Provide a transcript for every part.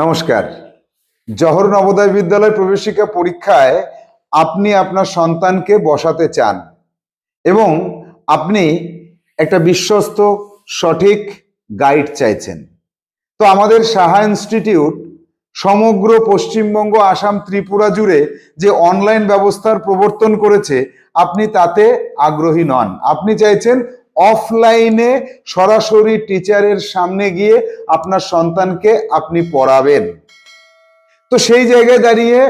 নমস্কার। জহর নবোদয় বিদ্যালয় প্রবেশিকা পরীক্ষায় আপনি আপনার সন্তানকে বসাতে চান এবং আপনি একটা বিশ্বস্ত, সঠিক গাইড চাইছেন। তো আমাদের সাহা ইনস্টিটিউট সমগ্র পশ্চিমবঙ্গ, আসাম, ত্রিপুরা জুড়ে যে অনলাইন ব্যবস্থার প্রবর্তন করেছে, আপনি তাতে আগ্রহী নন। আপনি চাইছেন অফলাইনে সরাসরি টিচারের সামনে গিয়ে আপনার সন্তানকে আপনি পড়াবেন। তো সেই জায়গায় দাঁড়িয়ে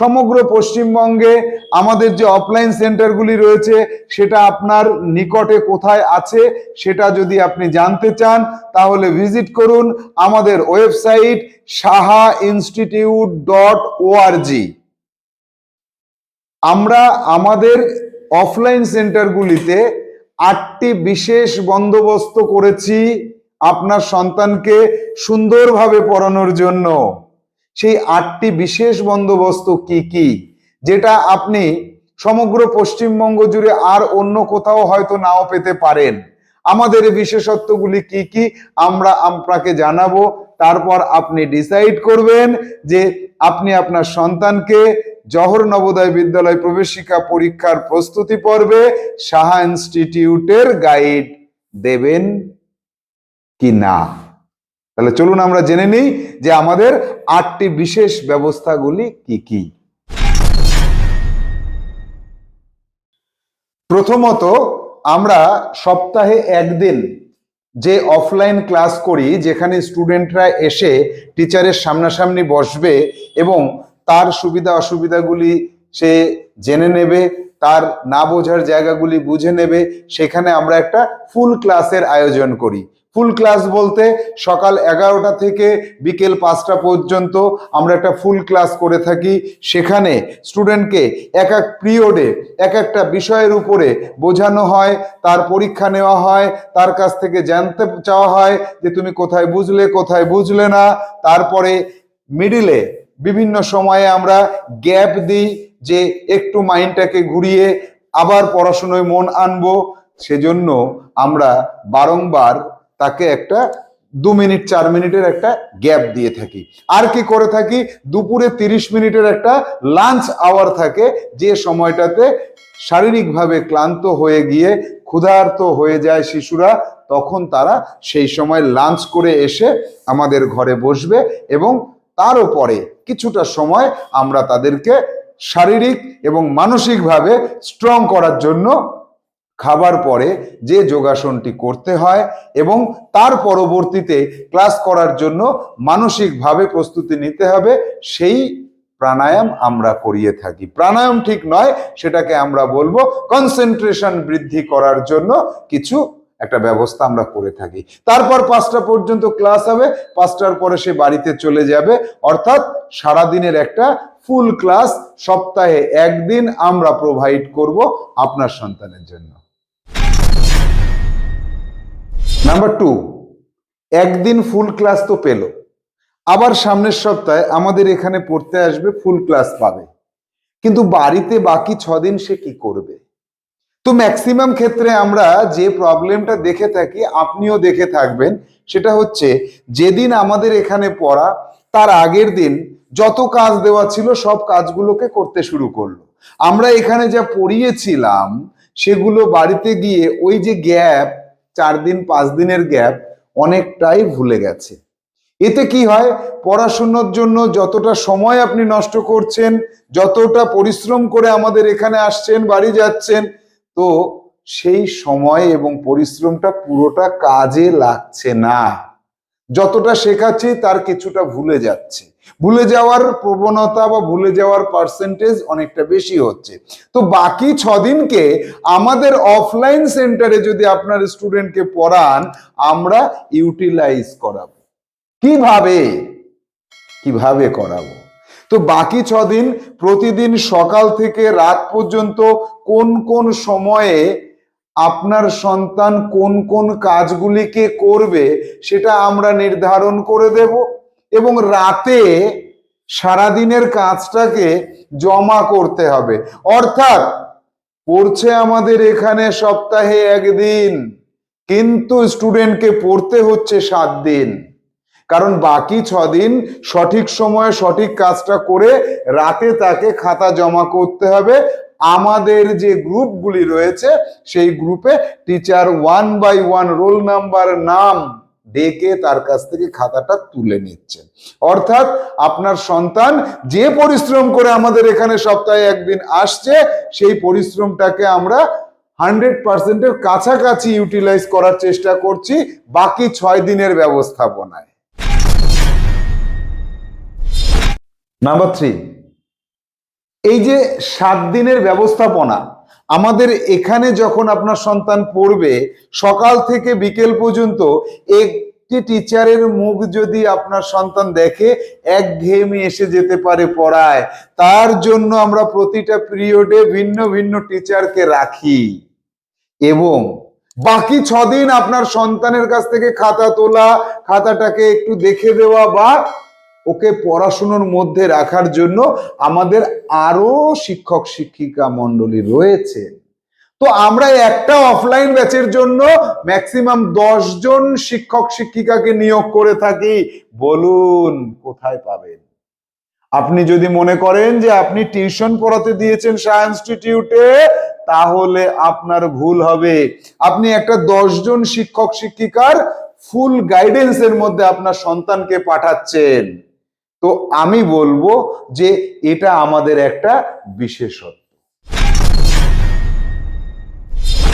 সমগ্র পশ্চিমবঙ্গে আমাদের যে অফলাইন সেন্টারগুলি রয়েছে, সেটা আপনার নিকটে কোথায় আছে, সেটা যদি আপনি জানতে চান, তাহলে ভিজিট করুন আমাদের website Saha institute dot O R G আমরা আমাদের অফলাইন সেন্টারগুলিতে আটটি বিশেষ বন্দোবস্ত করেছি আপনার সন্তানকে সুন্দরভাবে পড়ানোর জন্য। সেই আটটি বিশেষ বন্দোবস্ত কি কি? যেটা আপনি সমগ্র পশ্চিমবঙ্গ জুড়ে আর অন্য কোথাও হয়তো নাও পেতে পারেন। আমাদের বিশেষত্বগুলি কি কি? আমরা আপনাকে জানাব। তারপর আপনি ডিসাইড করবেন যে আপনি আপনার সন্তানকে জহর নবোদয় বিদ্যালয় প্রবেশিকা পরীক্ষার প্রস্তুতি পর্বে সাহা ইনস্টিটিউটের গাইড দেবেন কি না? তাহলে চলুন আমরা জেনে নিই যে আমাদের আটটি বিশেষ ব্যবস্থাগুলি কি কি। প্রথমত, আমরা সপ্তাহে একদিন যে অফলাইন ক্লাস করি, যেখানে স্টুডেন্টরা এসে টিচারের সামনাসামনি বসবে এবং তার সুবিধা অসুবিধাগুলি সে জেনে নেবে, তার না বোঝার জায়গাগুলি বুঝে নেবে, সেখানে আমরা একটা ফুল ক্লাসের আয়োজন করি। ফুল ক্লাস বলতে সকাল এগারোটা থেকে বিকেল পাঁচটা পর্যন্ত আমরা একটা ফুল ক্লাস করে থাকি। সেখানে স্টুডেন্টকে এক এক পিরিয়ডে এক একটা বিষয়ের উপরে বোঝানো হয়, তার পরীক্ষা নেওয়া হয়, তার কাছ থেকে জানতে চাওয়া হয় যে তুমি কোথায় বুঝলে কোথায় বুঝলে না। তারপরে মিডিলে বিভিন্ন সময়ে আমরা গ্যাপ দিই যে একটু মাইন্ডটাকে ঘুরিয়ে আবার পড়াশুনোয় মন আনব। সেজন্য আমরা বারংবার তাকে একটা দু মিনিট, চার মিনিটের একটা গ্যাপ দিয়ে থাকি। আর কি করে থাকি? দুপুরে তিরিশ মিনিটের একটা লাঞ্চ আওয়ার থাকে যে সময়টাতে শারীরিকভাবে ক্লান্ত হয়ে গিয়ে ক্ষুধার্ত হয়ে যায় শিশুরা, তখন তারা সেই সময় লাঞ্চ করে এসে আমাদের ঘরে বসবে এবং তার উপরে কিছুটা সময় আমরা তাদেরকে শারীরিক এবং মানসিকভাবে স্ট্রং করার জন্য খাবার পরে যে যোগাসনটি করতে হয় এবং তার পরবর্তীতে ক্লাস করার জন্য মানসিকভাবে প্রস্তুতি নিতে হবে, সেই প্রাণায়াম আমরা করিয়ে থাকি। প্রাণায়াম ঠিক নয়, সেটাকে আমরা বলব কনসেন্ট্রেশন বৃদ্ধি করার জন্য কিছু একটা ব্যবস্থা আমরা করে থাকি। তারপর পাঁচটা পর্যন্ত ক্লাস হবে, পাঁচটার পরে সে বাড়িতে চলে যাবে। অর্থাৎ সারাদিনের একটা ফুল ক্লাস সপ্তাহে একদিন আমরা প্রোভাইড করব আপনার সন্তানের জন্য। নাম্বার টু একদিন ফুল ক্লাস তো পেল। আবার সামনের সপ্তাহে আমাদের এখানে পড়তে আসবে ফুল ক্লাস পাবে। কিন্তু বাড়িতে বাকি ছদিন সে কি করবে? তো ম্যাক্সিমাম ক্ষেত্রে আমরা যে প্রবলেমটা দেখে থাকি, আপনিও দেখে থাকবেন। সেটা হচ্ছে, যেদিন আমাদের এখানে পড়া, তার আগের দিন যত কাজ দেওয়া ছিল, সব কাজগুলোকে করতে শুরু করল। আমরা এখানে যা পড়িয়েছিলাম, সেগুলো বাড়িতে গিয়ে ওই যে গ্যাপ চার দিন, পাঁচ দিনের গ্যাপ অনেকটাই ভুলে গেছে। এতে কি হয়? পড়াশোনার জন্য যতটা সময় আপনি নষ্ট করছেন, যতটা পরিশ্রম করে আমাদের এখানে আসছেন, বাড়ি যাচ্ছেন তো সেই সময় এবং পরিশ্রমটা পুরোটা কাজে লাগছে না। যতটা শেখাচ্ছি তার কিছুটা ভুলে যাচ্ছে। ভুলে যাওয়ার প্রবণতা বা ভুলে যাওয়ার পার্সেন্টেজ অনেকটা বেশি হচ্ছে। তো বাকি ছদিনকে আমাদের অফলাইন সেন্টারে যদি আপনার স্টুডেন্টকে পড়ান, আমরা ইউটিলাইজ করাবো। কীভাবে? কীভাবে করাবো? তো বাকি ছদিন প্রতিদিন সকাল থেকে রাত পর্যন্ত কোন কোন সময়ে আপনার সন্তান কোন কোন কাজগুলিকে করবে সেটা আমরা নির্ধারণ করে দেব এবং রাতে সারাদিনের কাজটাকে জমা করতে হবে। অর্থাৎ পড়ছে আমাদের এখানে সপ্তাহে একদিন, কিন্তু স্টুডেন্টকে পড়তে হচ্ছে সাত দিন। কারণ বাকি ছদিন সঠিক সময়ে সঠিক কাজটা করে রাতে তাকে খাতা জমা করতে হবে। আমাদের যে গ্রুপগুলি রয়েছে, সেই গ্রুপে teacher one by one roll number নাম ডেকে তার কাছ থেকে খাতাটা তুলে নিচ্ছেন। অর্থাৎ আপনার সন্তান যে পরিশ্রম করে আমাদের এখানে সপ্তাহে একদিন আসছে, সেই পরিশ্রমটাকে আমরা হান্ড্রেড পার্সেন্টের কাছাকাছি ইউটিলাইজ করার চেষ্টা করছি বাকি ছয় দিনের ব্যবস্থাপনায়। নাম্বার থ্রি এই যে সাত দিনের ব্যবস্থাপনা, আমাদের এখানে যখন আপনার সন্তান পড়বে, সকাল থেকে বিকেল পর্যন্ত একটি টিচারের মুখ যদি আপনার সন্তান দেখে এক ঘেয়েমি এসে যেতে পারে পড়ায়। তার জন্য আমরা প্রতিটা পিরিয়ডে ভিন্ন ভিন্ন টিচারকে রাখি। এবং বাকি ছদিন আপনার সন্তানের কাছ থেকে খাতা তোলা, খাতাটাকে একটু দেখে দেওয়া বা ওকে পড়াশুনোর মধ্যে রাখার জন্য আমাদের আরও শিক্ষক শিক্ষিকা মন্ডলী রয়েছে। তো আমরা একটা অফলাইন ব্যাচের জন্য ম্যাক্সিমাম জন শিক্ষক শিক্ষিকাকে নিয়োগ করে থাকি। বলুন, কোথায় পাবেন? আপনি যদি মনে করেন যে আপনি টিউশন পড়াতে দিয়েছেন শাহ ইনস্টিটিউটে, তাহলে আপনার ভুল হবে। আপনি একটা জন শিক্ষক শিক্ষিকার ফুল গাইডেন্সের মধ্যে আপনার সন্তানকে পাঠাচ্ছেন। তো আমি বলব যে এটা আমাদের একটা বিশেষত্ব।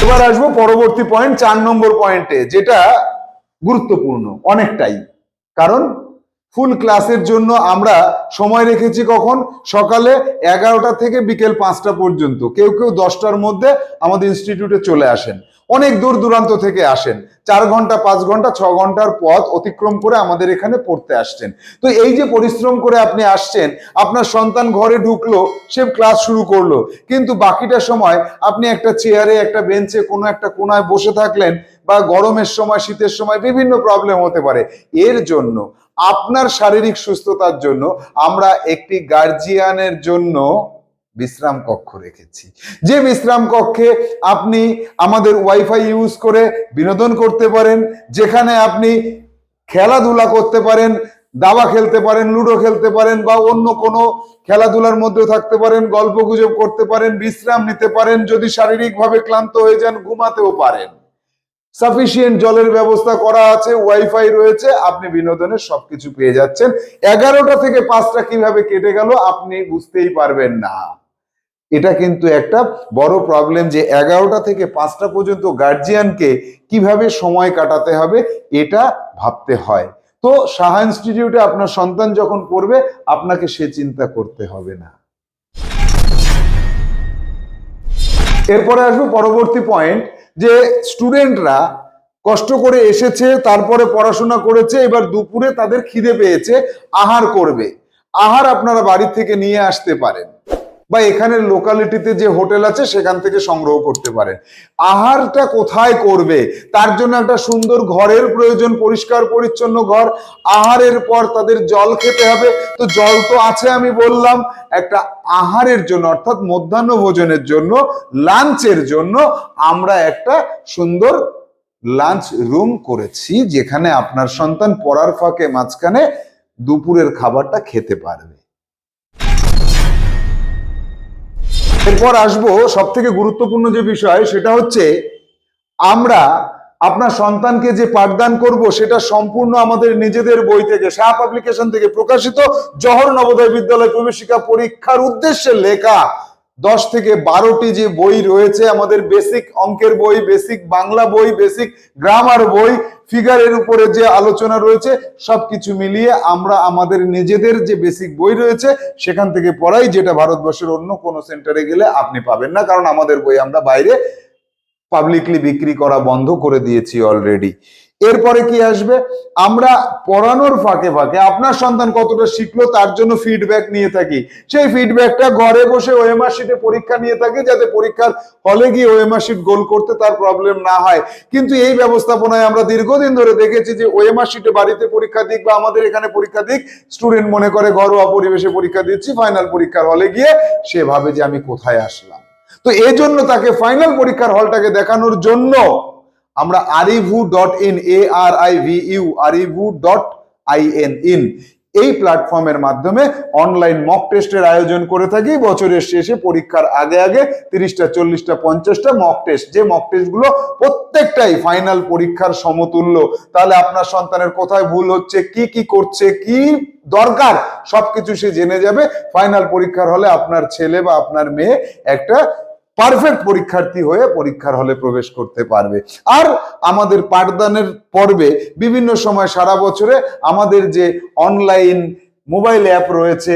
এবার আসব পরবর্তী পয়েন্ট চার নম্বর পয়েন্টে যেটা গুরুত্বপূর্ণ অনেকটাই। কারণ ফুল ক্লাসের জন্য আমরা সময় রেখেছি কখন? সকালে এগারোটা থেকে বিকেল পাঁচটা পর্যন্ত। কেউ কেউ দশটার মধ্যে আমাদের ইনস্টিটিউটে চলে আসেন। অনেক দূর দূরান্ত থেকে আসেন। চার ঘণ্টা, পাঁচ ঘণ্টা, ছ ঘণ্টার পথ অতিক্রম করে আমাদের এখানে পড়তে আসছেন। তো এই যে পরিশ্রম করে আপনি আসছেন, আপনার সন্তান ঘরে ঢুকলো, সে ক্লাস শুরু করল। কিন্তু বাকিটা সময় আপনি একটা চেয়ারে, একটা বেঞ্চে, কোনো একটা কোনায় বসে থাকলেন বা গরমের সময়, শীতের সময় বিভিন্ন প্রবলেম হতে পারে। এর জন্য, আপনার শারীরিক সুস্থতার জন্য আমরা একটি গার্জিয়ানের জন্য বিশ্রাম কক্ষ রেখেছি। যে বিশ্রাম কক্ষে আপনি আমাদের ওয়াইফাই ইউজ করে বিনোদন করতে পারেন, যেখানে আপনি খেলাধুলা করতে পারেন, দাবা খেলতে পারেন, লুডো খেলতে পারেন বা অন্য কোনো খেলাধুলার মধ্যে থাকতে পারেন, গল্প গুজব করতে পারেন, বিশ্রাম নিতে পারেন, যদি শারীরিকভাবে ক্লান্ত হয়ে যান, ঘুমাতেও পারেন। সাফিসিয়েন্ট জলের ব্যবস্থা করা আছে ওয়াইফাই রয়েছে, আপনি বিনোদনের সবকিছু পেয়ে যাচ্ছেন। এগারোটা থেকে পাঁচটা কীভাবে কেটে গেল, আপনি বুঝতেই পারবেন না। এটা কিন্তু একটা বড় প্রবলেম যে এগারোটা থেকে পাঁচটা পর্যন্ত গার্জিয়ানকে কীভাবে সময় কাটাতে হবে, এটা ভাবতে হয়। তো সাহা ইনস্টিটিউটে আপনার সন্তান যখন পড়বে, আপনাকে সে চিন্তা করতে হবে না। এরপরে আসব পরবর্তী পয়েন্ট যে স্টুডেন্টরা কষ্ট করে এসেছে, তারপরে পড়াশোনা করেছে, এবার দুপুরে তাদের খিদে পেয়েছে, আহার করবে। আহার আপনারা বাড়ি থেকে নিয়ে আসতে পারেন। বা এখানের লোকালিটিতে যে হোটেল আছে, সেখান থেকে সংগ্রহ করতে পারেন আহারটা কোথায় করবে? তার জন্য একটা সুন্দর ঘরের প্রয়োজন, পরিষ্কার, পরিচ্ছন্ন ঘর। আহারের পর তাদের জল খেতে হবে। তো জল তো আছে আমি বললাম। একটা আহারের জন্য, অর্থাৎ মধ্যাহ্ন ভোজনের জন্য, লাঞ্চের জন্য আমরা একটা সুন্দর লাঞ্চ রুম করেছি, যেখানে আপনার সন্তান পড়ার ফাঁকে মাঝখানে দুপুরের খাবারটা খেতে পারবে। এরপর আসব সব থেকে গুরুত্বপূর্ণ যে বিষয়, সেটা হচ্ছে আমরা আপনার সন্তানকে যে পাঠদান করব, সেটা সম্পূর্ণ আমাদের নিজেদের বই থেকে, শাহ পাবলিকেশন থেকে প্রকাশিত জহর নবোদয় বিদ্যালয় প্রবেশিকা পরীক্ষার উদ্দেশ্যে লেখা। দশ থেকে বারোটি যে বই রয়েছে, আমাদের বেসিক অঙ্কের বই বেসিক বাংলা বই বেসিক গ্রামার বই ফিগারের উপরে যে আলোচনা রয়েছে, সবকিছু মিলিয়ে আমরা আমাদের নিজেদের যে বেসিক বই রয়েছে, সেখান থেকে পড়াই, যেটা ভারতবর্ষের অন্য কোনো সেন্টারে গেলে আপনি পাবেন না, কারণ আমাদের বই আমরা বাইরে পাবলিকলি বিক্রি করা বন্ধ করে দিয়েছি অলরেডি এরপরে কি আসবে? আমরা পড়ানোর ফাঁকে ফাঁকে আপনার সন্তান কতটা শিখলো তার জন্য ফিডব্যাক নিয়ে থাকি। সেই ফিডব্যাকটা ঘরে বসে ওএমআর শিটে পরীক্ষা নিয়ে থাকি যাতে পরীক্ষার হলে গিয়ে ওএমআর শিট গোল করতে তার প্রবলেম না হয়। কিন্তু এই ব্যবস্থাপনায় আমরা দীর্ঘদিন ধরে দেখেছি যে ওএমআর শিটে বাড়িতে পরীক্ষা দিক বা আমাদের এখানে পরীক্ষা দিক স্টুডেন্ট মনে করে ঘরোয়া পরিবেশে পরীক্ষা দিচ্ছি ফাইনাল পরীক্ষার হলে গিয়ে সে ভাবে যে আমি কোথায় আসলাম। তো এই জন্য তাকে ফাইনাল পরীক্ষার হলটাকে দেখানোর জন্য আমরা Arivu dot in A R I V U Arivu dot I N in এই প্ল্যাটফর্মের মাধ্যমে অনলাইন মক টেস্টের আয়োজন করে থাকি। বছরের শেষে পরীক্ষার আগে আগে তিরিশটা, চল্লিশটা, পঞ্চাশটা মক টেস্ট যে মক টেস্টগুলো প্রত্যেকটাই ফাইনাল পরীক্ষার সমতুল্য। তাহলে আপনার সন্তানের কোথায় ভুল হচ্ছে, কি কি করছে, কি দরকার, সবকিছু সে জেনে যাবে। ফাইনাল পরীক্ষার হলে আপনার ছেলে বা আপনার মেয়ে একটা পারফেক্ট পরীক্ষার্থী হয়ে পরীক্ষার হলে প্রবেশ করতে পারবে। আর আমাদের পাঠদানের পর্বে বিভিন্ন সময় সারা বছরে আমাদের যে অনলাইন মোবাইল অ্যাপ রয়েছে,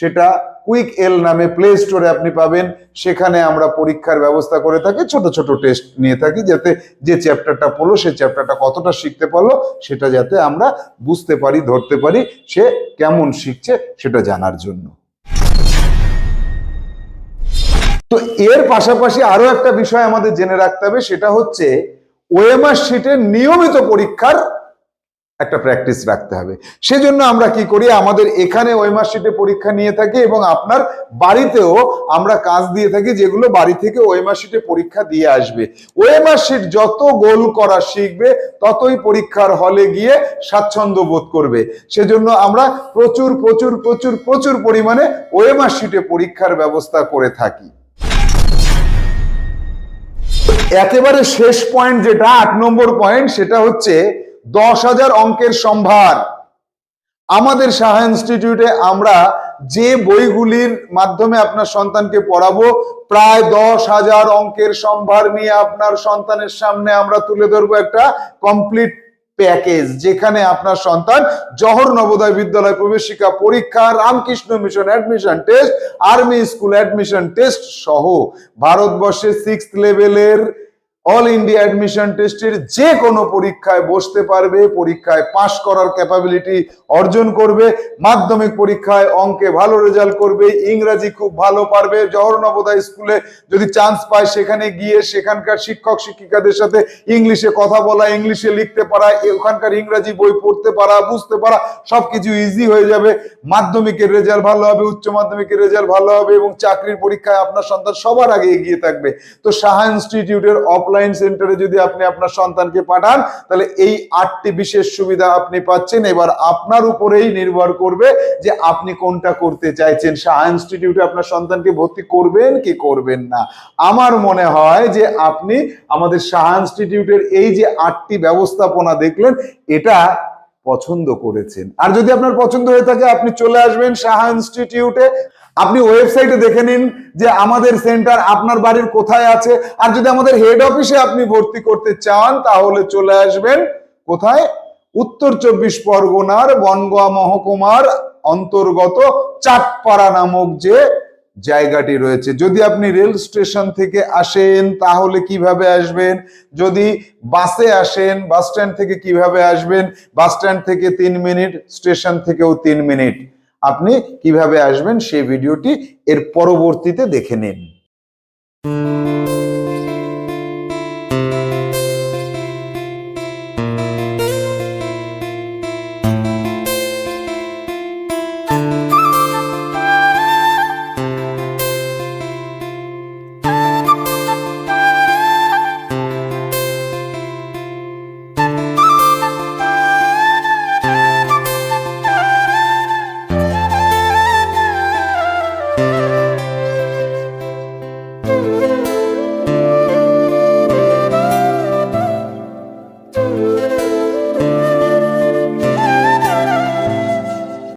সেটা কুইক এল নামে প্লে স্টোরে আপনি পাবেন। সেখানে আমরা পরীক্ষার ব্যবস্থা করে থাকি, ছোট ছোট টেস্ট নিয়ে থাকি যাতে যে চ্যাপ্টারটা পড়ল সেই চ্যাপ্টারটা কতটা শিখতে পারল, সেটা যাতে আমরা বুঝতে পারি, ধরতে পারি, সে কেমন শিখছে, সেটা জানার জন্য। তো এর পাশাপাশি আরও একটা বিষয় আমাদের জেনে রাখতে হবে, সেটা হচ্ছে ওএমআর শিটের নিয়মিত পরীক্ষার একটা প্র্যাকটিস রাখতে হবে। সেজন্য আমরা কি করি, আমাদের এখানে ওএমআর শিটে পরীক্ষা নিয়ে থাকি এবং আপনার বাড়িতেও আমরা কাজ দিয়ে থাকি যেগুলো বাড়ি থেকে ওএমআর শিটে পরীক্ষা দিয়ে আসবে। ওএমআর শিট যত গোল করা শিখবে, ততই পরীক্ষার হলে গিয়ে স্বাচ্ছন্দ্য বোধ করবে। সেজন্য আমরা প্রচুর প্রচুর প্রচুর প্রচুর পরিমাণে ওএমআর শিটে পরীক্ষার ব্যবস্থা করে থাকি। একেবারে শেষ পয়েন্ট যেটা, আট নম্বর পয়েন্ট সেটা হচ্ছে দশ হাজার অঙ্কের সম্ভার। আমাদের সাহা ইনস্টিটিউটে আমরা যে বইগুলির মাধ্যমে আপনার সন্তানকে পড়াবো, প্রায় দশ হাজার অঙ্কের সম্ভার নিয়ে আপনার সন্তানের সামনে আমরা তুলে ধরবো একটা কমপ্লিট প্যাকেজ যেখানে আপনার সন্তান জহর নবোদয় বিদ্যালয় প্রবেশিকা পরীক্ষা, Ramakrishna Mission admission test army school admission test সহ। ভারতবর্ষের সিক্স লেভেলের অল ইন্ডিয়া অ্যাডমিশন টেস্টের যে কোনো পরীক্ষায় বসতে পারবে, পরীক্ষায় পাশ করার ক্যাপাবিলিটি অর্জন করবে, মাধ্যমিক পরীক্ষায় অঙ্কে ভালো রেজাল্ট করবে, ইংরাজি খুব ভালো পারবে জওহর নবোদয় স্কুলে যদি চান্স পায় সেখানে গিয়ে সেখানকার শিক্ষক, শিক্ষিকাদের সাথে ইংলিশে কথা বলা, ইংলিশে লিখতে পারা ওখানকার ইংরাজি বই পড়তে পারা, বুঝতে পারা, সবকিছু ইজি হয়ে যাবে। মাধ্যমিকের রেজাল্ট ভালো হবে, উচ্চ মাধ্যমিকের রেজাল্ট ভালো হবে এবং চাকরির পরীক্ষায় আপনার সন্তান সবার আগে এগিয়ে থাকবে। তো সাহা ইনস্টিটিউটের অফলাইন সেন্টারে যদি আপনি আপনার সন্তানকে পাঠান, তাহলে এই আটটি বিশেষ সুবিধা আপনি পাচ্ছেন। এবার আপনার উপরেই নির্ভর করবে যে আপনি কোনটা করতে চাইছেন। সাহা ইনস্টিটিউটে আপনার সন্তানকে ভর্তি করবেন কি করবেন না? আমার মনে হয় যে আপনি আমাদের সাহা ইনস্টিটিউটের এই যে আটটি ব্যবস্থাপনা দেখলেন, এটা পছন্দ করেছেন। আর যদি আপনার পছন্দ হয়ে থাকে, আপনি চলে আসবেন সাহা ইনস্টিটিউটে আপনি ওয়েবসাইটে দেখে নিন যে আমাদের সেন্টার আপনার বাড়ির কোথায় আছে। আর যদি আমাদের হেড অফিসে আপনি ভর্তি করতে চান, তাহলে চলে আসবেন কোথায়? উত্তর চব্বিশ পরগনার বনগাঁ মহকুমার অন্তর্গত চাটপাড়া নামক যে জায়গাটি রয়েছে। যদি আপনি রেল স্টেশন থেকে আসেন, তাহলে কীভাবে আসবেন? যদি বাসে আসেন, বাস স্ট্যান্ড থেকে কীভাবে আসবেন? বাস স্ট্যান্ড থেকে তিন মিনিট, স্টেশন থেকেও তিন মিনিট। আপনি কীভাবে আসবেন সেই ভিডিওটি এর পরবর্তীতে দেখে নিন।